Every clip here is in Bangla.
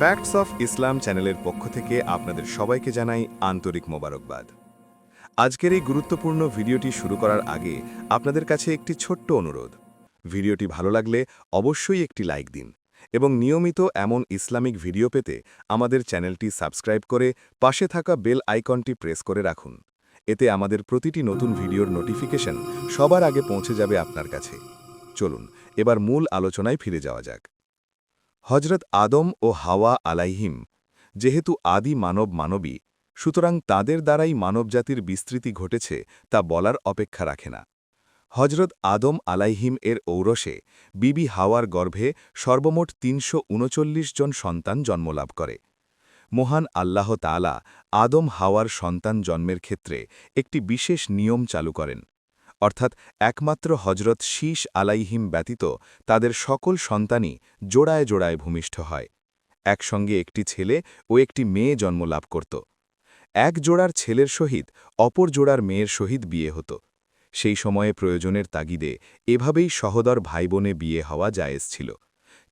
ফ্যাক্টস অফ ইসলাম চ্যানেলের পক্ষ থেকে আপনাদের সবাইকে জানাই আন্তরিক মোবারকবাদ। আজকের এই গুরুত্বপূর্ণ ভিডিওটি শুরু করার আগে আপনাদের কাছে একটি ছোট্ট অনুরোধ। ভিডিওটি ভালো লাগলে অবশ্যই একটি লাইক দিন এবং নিয়মিত এমন ইসলামিক ভিডিও পেতে আমাদের চ্যানেলটি সাবস্ক্রাইব করে পাশে থাকা বেল আইকনটি প্রেস করে রাখুন। এতে আমাদের প্রতিটি নতুন ভিডিওর নোটিফিকেশন সবার আগে পৌঁছে যাবে আপনার কাছে। চলুন, এবার মূল আলোচনায় ফিরে যাওয়া যাক। হজরত আদম ও হাওয়া আলাইহিম, যেহেতু আদি মানব মানবী, সুতরাং তাদের দ্বারাই মানবজাতির বিস্তৃতি ঘটেছে তা বলার অপেক্ষা রাখে না। হজরত আদম আলাইহিম এর ঔরসে বিবি হাওয়ার গর্ভে সর্বমোট তিনশো উনচল্লিশ জন সন্তান জন্মলাভ করে। মহান আল্লাহ তালা আদম হাওয়ার সন্তান জন্মের ক্ষেত্রে একটি বিশেষ নিয়ম চালু করেন। অর্থাৎ একমাত্র হজরত শীষ আলাইহিম ব্যতীত তাদের সকল সন্তানই জোড়ায় জোড়ায় ভূমিষ্ঠ হয়। একসঙ্গে একটি ছেলে ও একটি মেয়ে জন্ম লাভ করত। এক জোড়ার ছেলের সহিত অপর জোড়ার মেয়ের সহিত বিয়ে হতো। সেই সময়ে প্রয়োজনের তাগিদে এভাবেই সহদর ভাইবোনে বিয়ে হওয়া জায়েজ ছিল।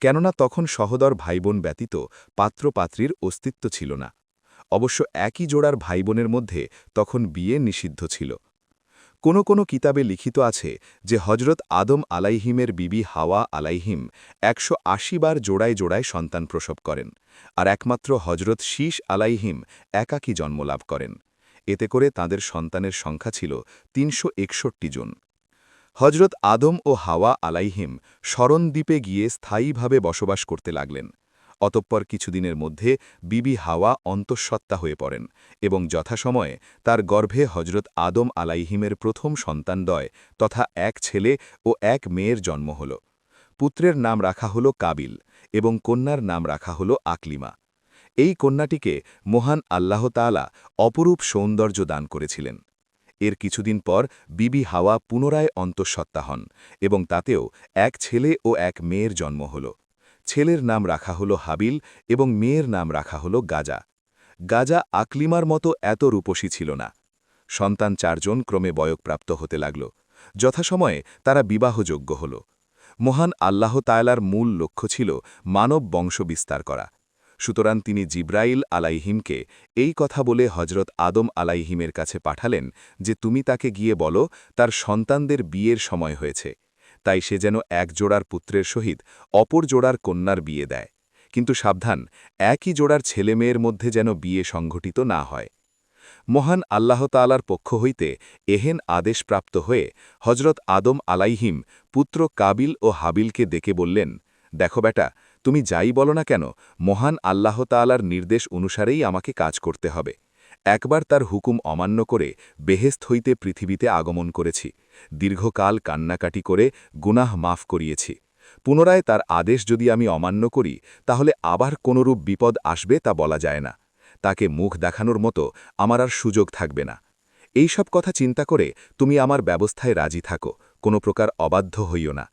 কেননা তখন সহদর ভাইবোন ব্যতীত পাত্রপাত্রীর অস্তিত্ব ছিল না। অবশ্য একই জোড়ার ভাইবোনের মধ্যে তখন বিয়ে নিষিদ্ধ ছিল। কোনো কোনো কিতাবে লিখিত আছে যে হজরত আদম আলাইহিমের বিবি হাওয়া আলাইহিম একশো আশি বার জোড়ায় জোড়ায় সন্তান প্রসব করেন আর একমাত্র হজরত শীষ আলাইহিম একাকী জন্মলাভ করেন। এতে করে তাদের সন্তানের সংখ্যা ছিল তিনশো একষট্টি জন। হজরত আদম ও হাওয়া আলাইহিম শরণদ্বীপে গিয়ে স্থায়ীভাবে বসবাস করতে লাগলেন। অতঃপর কিছুদিনের মধ্যে বিবি হাওয়া অন্তঃসত্ত্বা হয়ে পড়েন এবং যথাসময়ে তার গর্ভে হজরত আদম আলাইহিমের প্রথম সন্তানদয় তথা এক ছেলে ও এক মেয়ের জন্ম হল। পুত্রের নাম রাখা হল কাবিল এবং কন্যার নাম রাখা হল আকলিমা। এই কন্যাটিকে মহান আল্লাহ তালা অপরূপ সৌন্দর্য দান করেছিলেন। এর কিছুদিন পর বিবি হাওয়া পুনরায় অন্তঃসত্ত্বা হন এবং তাতেও এক ছেলে ও এক মেয়ের জন্ম হল। ছেলের নাম রাখা হল হাবিল এবং মেয়ের নাম রাখা হল গাজা। গাজা আকলিমার মতো এত রূপসী ছিল না। সন্তান চারজন ক্রমে বয়কপ্রাপ্ত হতে লাগল। যথাসময়ে তারা বিবাহযোগ্য হল। মহান আল্লাহ তায়লার মূল লক্ষ্য ছিল মানব বংশ বিস্তার করা। সুতরাং তিনি জিব্রাইল আলাইহিমকে এই কথা বলে হজরত আদম আলাইহিমের কাছে পাঠালেন যে, তুমি তাকে গিয়ে বলো, তার সন্তানদের বিয়ের সময় হয়েছে। তাই সে যেন এক জোড়ার পুত্রের সহিত অপর জোড়ার কন্যার বিয়ে দেয়। কিন্তু সাবধান, একই জোড়ার ছেলেমেয়ের মধ্যে যেন বিয়ে সংঘটিত না হয়। মহান আল্লাহ তালার পক্ষ হইতে এহেন আদেশ প্রাপ্ত হয়ে হজরত আদম আলাইহিম পুত্র কাবিল ও হাবিলকে ডেকে বললেন, দেখো বেটা, তুমি যাই বলো না কেন, মহান আল্লাহ তালার নির্দেশ অনুসারেই আমাকে কাজ করতে হবে। একবার তার হুকুম অমান্য করে বেহেস্ত হইতে পৃথিবীতে আগমন করেছি, দীর্ঘকাল কান্নাকাটি করে গুনাহ মাফ করিয়েছি। পুনরায় তার আদেশ যদি আমি অমান্য করি, তাহলে আবার কোনরূপ বিপদ আসবে তা বলা যায় না। তাকে মুখ দেখানোর মতো আমার আর সুযোগ থাকবে না। এই সব কথা চিন্তা করে তুমি আমার ব্যবস্থায় রাজি থাকো, কোনো প্রকার অবাধ্য হইও না।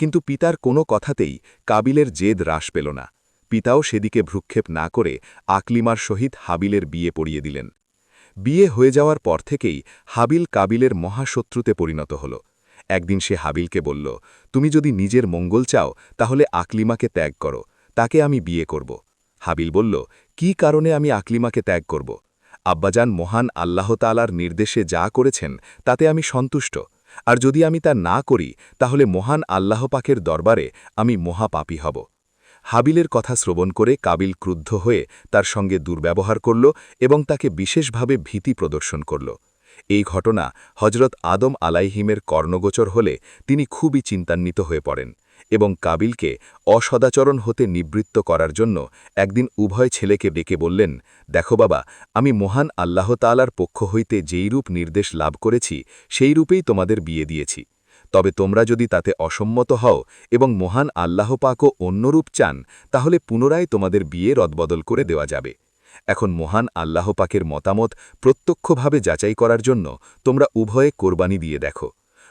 কিন্তু পিতার কোনো কথাতেই কাবিলের জেদ হ্রাস পেল না। পিতাও সেদিকে ভ্রুক্ষেপ না করে আকলিমার সহিত হাবিলের বিয়ে পড়িয়ে দিলেন। বিয়ে হয়ে যাওয়ার পর থেকেই হাবিল কাবিলের মহাশত্রুতে পরিণত হল। একদিন সে হাবিলকে বলল, তুমি যদি নিজের মঙ্গল চাও, তাহলে আকলিমাকে ত্যাগ করো, তাকে আমি বিয়ে করব। হাবিল বলল, কি কারণে আমি আকলিমাকে ত্যাগ করব? আব্বাজান মহান আল্লাহতালার নির্দেশে যা করেছেন, তাতে আমি সন্তুষ্ট। আর যদি আমি তা না করি, তাহলে মহান আল্লাহ পাকের দরবারে আমি মহাপাপী হব। হাবিলের কথা শ্রবণ করে কাবিল ক্রুদ্ধ হয়ে তার সঙ্গে দুর্ব্যবহার করল এবং তাকে বিশেষভাবে ভীতি প্রদর্শন করল। এই ঘটনা হজরত আদম আলাইহিমের কর্ণগোচর হলে তিনি খুবই চিন্তান্বিত হয়ে পড়েন এবং কাবিলকে অসদাচরণ হতে নিবৃত্ত করার জন্য একদিন উভয় ছেলেকে ডেকে বললেন, দেখো বাবা, আমি মহান আল্লাহ তালার পক্ষ হইতে যেই রূপ নির্দেশ লাভ করেছি সেই রূপেই তোমাদের বিয়ে দিয়েছি। তবে তোমরা যদি তাতে অসম্মত হও এবং মহান আল্লাহ পাকও অন্যরূপ চান, তাহলে পুনরায় তোমাদের বিয়ে রদবদল করে দেওয়া যাবে। এখন মহান আল্লাহ পাকের মতামত প্রত্যক্ষভাবে যাচাই করার জন্য তোমরা উভয়ে কোরবানি দিয়ে দেখো।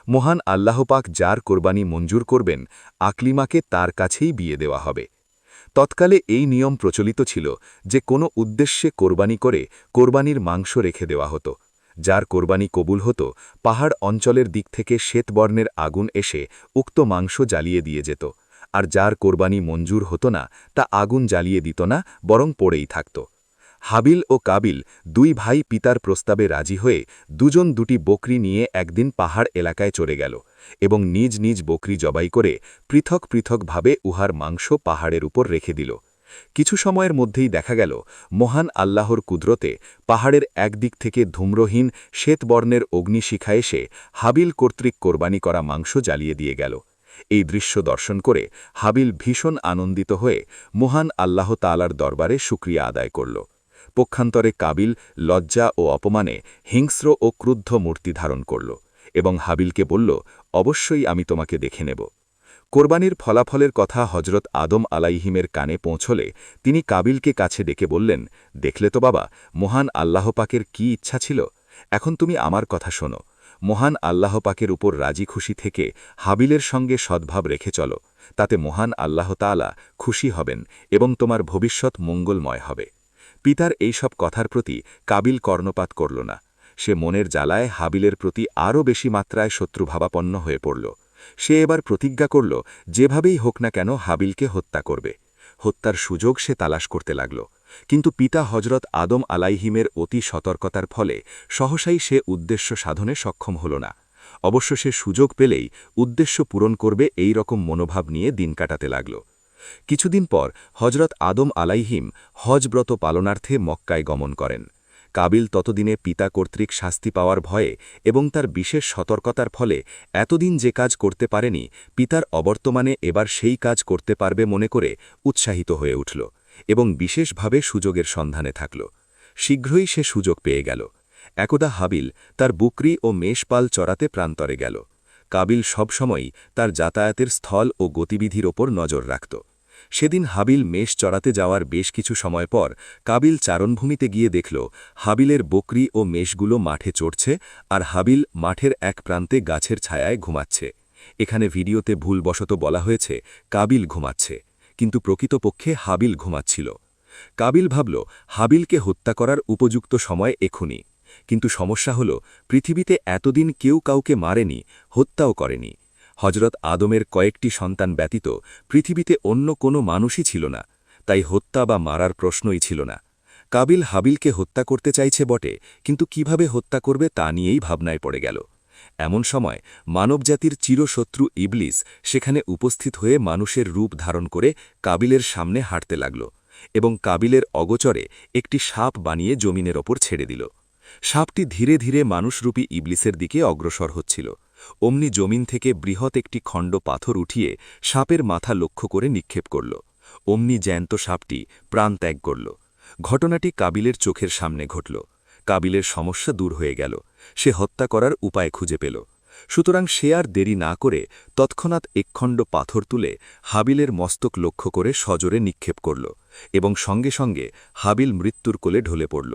মহান আল্লাহ পাক যার কোরবানি মঞ্জুর করবেন, আকলিমাকে তার কাছেই বিয়ে দেওয়া হবে। তৎকালে এই নিয়ম প্রচলিত ছিল যে কোনো উদ্দেশ্যে কোরবানি করে কোরবানির মাংস রেখে দেওয়া হতো। যার কোরবানি কবুল হতো, পাহাড় অঞ্চলের দিক থেকে শ্বেতবর্ণের আগুন এসে উক্ত মাংস জ্বালিয়ে দিয়ে যেত। আর যার কোরবানি মঞ্জুর হতো না, তা আগুন জ্বালিয়ে দিত না, বরং পড়েই থাকত। হাবিল ও কাবিল দুই ভাই পিতার প্রস্তাবে রাজি হয়ে দুজন দুটি বকরি নিয়ে একদিন পাহাড় এলাকায় চড়ে গেল এবং নিজ নিজ বকরি জবাই করে পৃথক পৃথকভাবে উহার মাংস পাহাড়ের উপর রেখে দিল। কিছু সময়ের মধ্যেই দেখা গেল, মহান আল্লাহর কুদরতে পাহাড়ের একদিক থেকে ধূম্রহীন শ্বেতবর্ণের অগ্নিশিখা এসে হাবিল কর্তৃক কোরবানি করা মাংস জ্বালিয়ে দিয়ে গেল। এই দৃশ্য দর্শন করে হাবিল ভীষণ আনন্দিত হয়ে মহান আল্লাহ তালার দরবারে সুক্রিয়া আদায় করল। পক্ষান্তরে কাবিল লজ্জা ও অপমানে হিংস্র ও ক্রুদ্ধ মূর্তি ধারণ করল এবং হাবিলকে বলল, অবশ্যই আমি তোমাকে দেখে নেব। কোরবানির ফলাফলের কথা হজরত আদম আলাইহিমের কানে পৌঁছলে তিনি কাবিলকে কাছে ডেকে বললেন, দেখলে তো বাবা, মহান আল্লাহ পাকের কি ইচ্ছা ছিল? এখন তুমি আমার কথা শোনো। মহান আল্লাহ পাকের উপর রাজি খুশি থেকে হাবিলের সঙ্গে সদ্ভাব রেখে চলো। তাতে মহান আল্লাহ তালা খুশি হবেন এবং তোমার ভবিষ্যৎ মঙ্গলময় হবে। পিতার এইসব কথার প্রতি কাবিল কর্ণপাত করল না। সে মনের জ্বালায় হাবিলের প্রতি আরও বেশি মাত্রায় শত্রুভাবাপন্ন হয়ে পড়ল। সে এবার প্রতিজ্ঞা করল, যেভাবেই হোক না কেন হাবিলকে হত্যা করবে। হত্যার সুযোগ সে তালাশ করতে লাগল। কিন্তু পিতা হজরত আদম আলাইহিমের অতি সতর্কতার ফলে সহসাই সে উদ্দেশ্য সাধনে সক্ষম হল না। অবশ্য সে সুযোগ পেলেই উদ্দেশ্য পূরণ করবে এই রকম মনোভাব নিয়ে দিন কাটাতে লাগল। কিছুদিন পর হজরত আদম আলাইহিম হজব্রত পালনার্থে মক্কায় গমন করেন। কাবিল ততদিনে পিতা কর্তৃক শাস্তি পাওয়ার ভয়ে এবং তার বিশেষ সতর্কতার ফলে এতদিন যে কাজ করতে পারেনি, পিতার অবর্তমানে এবার সেই কাজ করতে পারবে মনে করে উৎসাহিত হয়ে উঠল এবং বিশেষভাবে সুযোগের সন্ধানে থাকল। শীঘ্রই সে সুযোগ পেয়ে গেল। একদা হাবিল তার বুকরি ও মেষপাল চড়াতে প্রান্তরে গেল। কাবিল সবসময়ই তার যাতায়াতের স্থল ও গতিবিধির ওপর নজর রাখত। সেদিন হাবিল মেষ চড়াতে যাওয়ার বেশ কিছু সময় পর কাবিল চারণভূমিতে গিয়ে দেখল, হাবিলের বকরি ও মেষগুলো মাঠে চড়ছে আর হাবিল মাঠের এক প্রান্তে গাছের ছায়ায় ঘুমাচ্ছে। এখানে ভিডিওতে ভুলবশত বলা হয়েছে, কাবিল ঘুমাচ্ছে। কিন্তু প্রকৃতপক্ষে হাবিল ঘুমাচ্ছিল। কাবিল ভাবল, হাবিলকে হত্যা করার উপযুক্ত সময় এখুনি। কিন্তু সমস্যা হল, পৃথিবীতে এতদিন কেউ কাউকে মারেনি, হত্যাও করেনি। হজরত আদমের কয়েকটি সন্তান ব্যতীত পৃথিবীতে অন্য কোনো মানুষই ছিল না, তাই হত্যা বা মারার প্রশ্নই ছিল না। কাবিল হাবিলকে হত্যা করতে চাইছে বটে, কিন্তু কীভাবে হত্যা করবে তা নিয়েই ভাবনায় পড়ে গেল। এমন সময় মানবজাতির চিরশত্রু ইবলিস সেখানে উপস্থিত হয়ে মানুষের রূপ ধারণ করে কাবিলের সামনে হাঁটতে লাগল এবং কাবিলের অগোচরে একটি সাপ বানিয়ে জমিনের ওপর ছেড়ে দিল। সাপটি ধীরে ধীরে মানুষরূপী ইবলিসের দিকে অগ্রসর হচ্ছিল। অমনি জমিন থেকে বৃহৎ একটি খণ্ড পাথর উঠিয়ে সাপের মাথা লক্ষ্য করে নিক্ষেপ করল। অমনি জ্যান্ত সাপটি প্রাণ ত্যাগ করল। ঘটনাটি কাবিলের চোখের সামনে ঘটল। কাবিলের সমস্যা দূর হয়ে গেল। সে হত্যা করার উপায় খুঁজে পেল। সুতরাং সে আর দেরি না করে তৎক্ষণাৎ একখণ্ড পাথর তুলে হাবিলের মস্তক লক্ষ্য করে সজোরে নিক্ষেপ করল এবং সঙ্গে সঙ্গে হাবিল মৃত্যুর কোলে ঢলে পড়ল।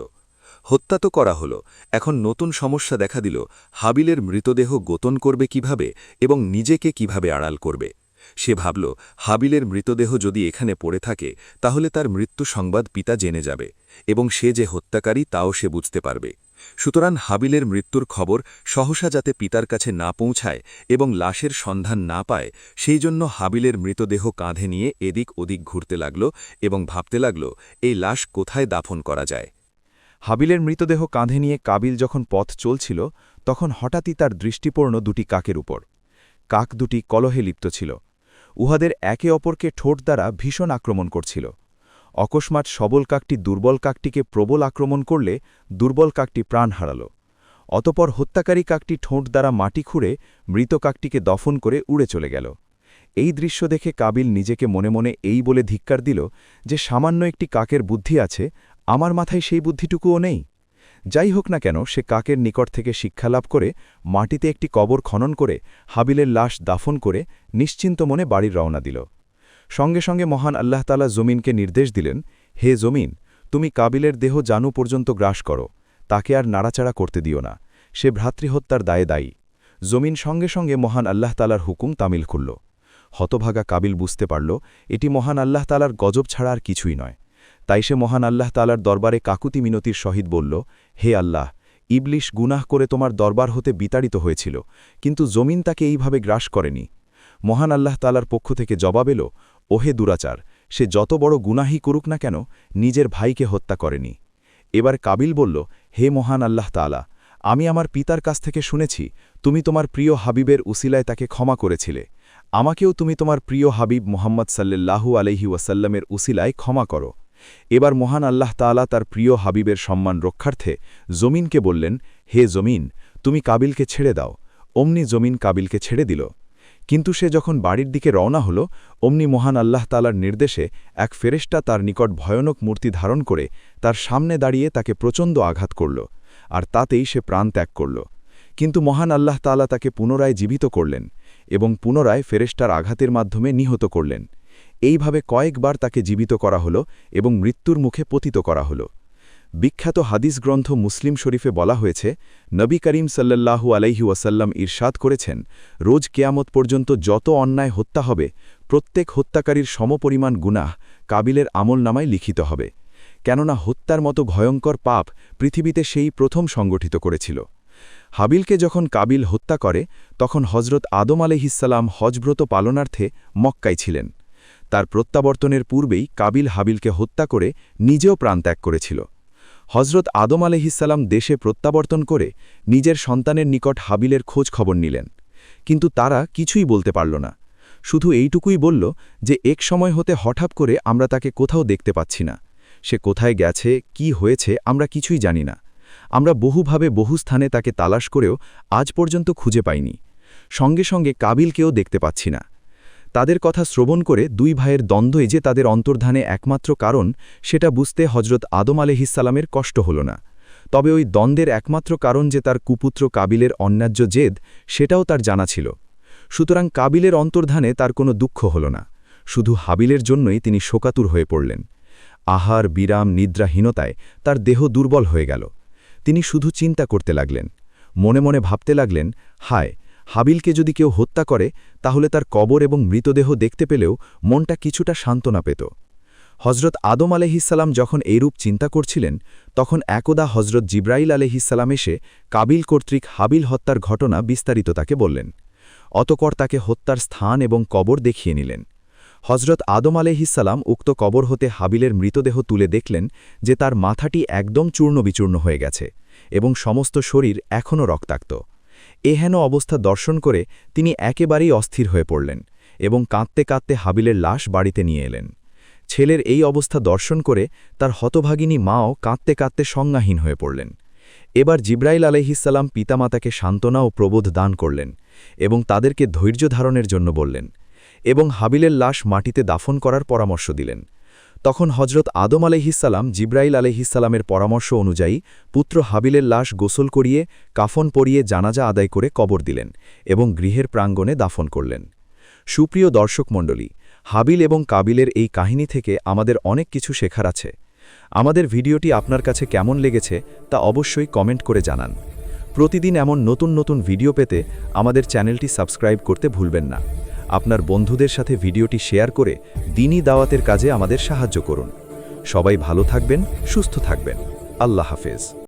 হত্যা তো করা হল, এখন নতুন সমস্যা দেখা দিল, হাবিলের মৃতদেহ গোতন করবে কীভাবে এবং নিজেকে কীভাবে আড়াল করবে? সে ভাবল, হাবিলের মৃতদেহ যদি এখানে পড়ে থাকে, তাহলে তার মৃত্যু সংবাদ পিতা জেনে যাবে এবং সে যে হত্যাকারী তাও সে বুঝতে পারবে। সুতরাং হাবিলের মৃত্যুর খবর সহসা যাতে পিতার কাছে না পৌঁছায় এবং লাশের সন্ধান না পায়, সেই জন্য হাবিলের মৃতদেহ কাঁধে নিয়ে এদিক ওদিক ঘুরতে লাগল এবং ভাবতে লাগল, এই লাশ কোথায় দাফন করা যায়? হাবিলের মৃতদেহ কাঁধে নিয়ে কাবিল যখন পথ চলছিল, তখন হঠাৎই তার দৃষ্টি পড়ল দুটি কাকের উপর। কাক দুটি কলহে লিপ্ত ছিল। উহাদের একে অপরকে ঠোঁট দ্বারা ভীষণ আক্রমণ করছিল। অকস্মাৎ সবল কাকটি দুর্বল কাকটিকে প্রবল আক্রমণ করলে দুর্বল কাকটি প্রাণ হারাল। অতপর হত্যাকারী কাকটি ঠোঁট দ্বারা মাটি খুঁড়ে মৃত কাকটিকে দফন করে উড়ে চলে গেল। এই দৃশ্য দেখে কাবিল নিজেকে মনে মনে এই বলে ধিক্কার দিল যে সামান্য একটি কাকের বুদ্ধি আছে আমার মাথায় সেই বুদ্ধিটুকুও নেই। যাই হোক না কেন, সে কাকের নিকট থেকে শিক্ষালাভ করে, মাটিতে একটি কবর খনন করে, হাবিলের লাশ দাফন করে, নিশ্চিন্ত মনে বাড়ির রওনা দিল। সঙ্গে সঙ্গে মহান আল্লাহ তালা জমিনকে নির্দেশ দিলেন, হে জমিন, তুমি কাবিলের দেহ জানু পর্যন্ত গ্রাস করো, তাকে আর নাড়াচাড়া করতে দিও না, সে ভ্রাতৃহত্যার দায়ে দায়ী। জমিন সঙ্গে সঙ্গে মহান আল্লাহ তালার হুকুম তামিল খুলল। হতভাগা কাবিল বুঝতে পারল, এটি মহান আল্লাহ তালার গজব ছাড়া আর কিছুই নয়। তাই সে মহান আল্লাহ তালার দরবারে কাকুতি মিনতির সহিত বলল, হে আল্লাহ, ইবলিশ গুনাহ করে তোমার দরবার হতে বিতাড়িত হয়েছিল, কিন্তু জমিন তাকে এইভাবে গ্রাস করেনি। মহান আল্লাহ তালার পক্ষ থেকে জবাব এলো, ওহে দুরাচার, সে যত বড় গুনাহি করুক না কেন, নিজের ভাইকে হত্যা করেনি। এবার কাবিল বলল, হে মহান আল্লাহ তালা আমি আমার পিতার কাছ থেকে শুনেছি, তুমি তোমার প্রিয় হাবিবের উসিলায় তাকে ক্ষমা করেছিলে। আমাকেও তুমি তোমার প্রিয় হাবিব মোহাম্মদ সাল্লাল্লাহু আলহি ওয়াসাল্লামের উসিলায় ক্ষমা করো। এবার মহান আল্লাহ তাআলা তার প্রিয় হাবিবের সম্মান রক্ষার্থে জমিনকে বললেন, হে জমিন, তুমি কাবিলকে ছেড়ে দাও। অমনি জমিন কাবিলকে ছেড়ে দিল। কিন্তু সে যখন বাড়ির দিকে রওনা হল, অমনি মহান আল্লাহ তালার নির্দেশে এক ফেরেশতা তার নিকট ভয়ানক মূর্তি ধারণ করে তার সামনে দাঁড়িয়ে তাকে প্রচণ্ড আঘাত করল, আর তাতেই সে প্রাণ ত্যাগ করল। কিন্তু মহান আল্লাহ তালা তাকে পুনরায় জীবিত করলেন এবং পুনরায় ফেরেশতার আঘাতের মাধ্যমে নিহত করলেন। এইভাবে কয়েকবার তাকে জীবিত করা হল এবং মৃত্যুর মুখে পতিত করা হল। বিখ্যাত হাদিস গ্রন্থ মুসলিম শরীফে বলা হয়েছে, নবী করিম সাল্লাল্লাহু আলাইহি ওয়াসাল্লাম ইরশাদ করেছেন, রোজ কেয়ামত পর্যন্ত যত অন্যায় হত্যা হবে, প্রত্যেক হত্যাকারীর সমপরিমাণ গুনাহ কাবিলের আমলনামায় লিখিত হবে। কেননা হত্যার মতো ভয়ঙ্কর পাপ পৃথিবীতে সেই প্রথম সংগঠিত করেছিল। হাবিলকে যখন কাবিল হত্যা করে, তখন হজরত আদম আলহিসাল্লাম হজব্রত পালনার্থে মক্কায় ছিলেন। তার প্রত্যাবর্তনের পূর্বেই কাবিল হাবিলকে হত্যা করে নিজেও প্রাণত্যাগ করেছিল। হজরত আদম আলহিসাল্লাম দেশে প্রত্যাবর্তন করে নিজের সন্তানের নিকট হাবিলের খোঁজ খবর নিলেন। কিন্তু তারা কিছুই বলতে পারল না। শুধু এইটুকুই বলল যে এক সময় হতে হঠাৎ করে আমরা তাকে কোথাও দেখতে পাচ্ছি না। সে কোথায় গেছে, কি হয়েছে, আমরা কিছুই জানি না। আমরা বহুভাবে বহু স্থানে তাকে তালাশ করেও আজ পর্যন্ত খুঁজে পাইনি। সঙ্গে সঙ্গে কাবিলকেও দেখতে পাচ্ছি না। তাদের কথা শ্রবণ করে দুই ভাইয়ের দ্বন্দ্বই যে তাদের অন্তর্ধানে একমাত্র কারণ, সেটা বুঝতে হজরত আদম আলহিসাল্লামের কষ্ট হল না। তবে ওই দ্বন্দ্বের একমাত্র কারণ যে তার কুপুত্র কাবিলের অন্যায্য জেদ, সেটাও তার জানা ছিল। সুতরাং কাবিলের অন্তর্ধানে তার কোনো দুঃখ হল না। শুধু হাবিলের জন্যই তিনি শোকাতুর হয়ে পড়লেন। আহার, বিরাম, নিদ্রাহীনতায় তার দেহ দুর্বল হয়ে গেল। তিনি শুধু চিন্তা করতে লাগলেন। মনে মনে ভাবতে লাগলেন, হায় হাবিলকে যদি কেউ হত্যা করে, তাহলে তার কবর এবং মৃতদেহ দেখতে পেলেও মনটা কিছুটা সান্ত্বনা পেত। হজরত আদম আলহিসাল্লাম যখন এইরূপ চিন্তা করছিলেন, তখন একদা হজরত জিব্রাইল আলহিসাল্লাম এসে কাবিল কর্তৃক হাবিল হত্যার ঘটনা বিস্তারিত তাকে বললেন। অতকর তাকে হত্যার স্থান এবং কবর দেখিয়ে নিলেন। হজরত আদম আলহিসাল্লাম উক্ত কবর হতে হাবিলের মৃতদেহ তুলে দেখলেন যে তার মাথাটি একদম চূর্ণ বিচূর্ণ হয়ে গেছে এবং সমস্ত শরীর এখনও রক্তাক্ত। এহেন অবস্থা দর্শন করে তিনি একেবারেই অস্থির হয়ে পড়লেন এবং কাঁদতে কাঁদতে হাবিলের লাশ বাড়িতে নিয়ে এলেন। ছেলের এই অবস্থা দর্শন করে তার হতভাগিনী মাও কাঁদতে কাঁদতে সংজ্ঞাহীন হয়ে পড়লেন। এবার জিব্রাইল আলহিসাল্লাম পিতামাতাকে সান্ত্বনা ও প্রবোধ দান করলেন এবং তাদেরকে ধৈর্য ধারণের জন্য বললেন এবং হাবিলের লাশ মাটিতে দাফন করার পরামর্শ দিলেন। তখন হজরত আদম আলহিসাল্লাম জিব্রাইল আলহিসাল্লামের পরামর্শ অনুযায়ী পুত্র হাবিলের লাশ গোসল করিয়ে, কাফন পরিয়ে জানাজা আদায় করে কবর দিলেন এবং গৃহের প্রাঙ্গণে দাফন করলেন। সুপ্রিয় দর্শক মণ্ডলী, হাবিল এবং কাবিলের এই কাহিনী থেকে আমাদের অনেক কিছু শেখার আছে। আমাদের ভিডিওটি আপনার কাছে কেমন লেগেছে তা অবশ্যই কমেন্ট করে জানান। প্রতিদিন এমন নতুন নতুন ভিডিও পেতে আমাদের চ্যানেলটি সাবস্ক্রাইব করতে ভুলবেন না। আপনার বন্ধুদের সাথে ভিডিওটি শেয়ার করে দিনই দাওয়াতের কাজে আমাদের সাহায্য করুন। সবাই ভালো থাকবেন, সুস্থ থাকবেন। আল্লাহ হাফেজ।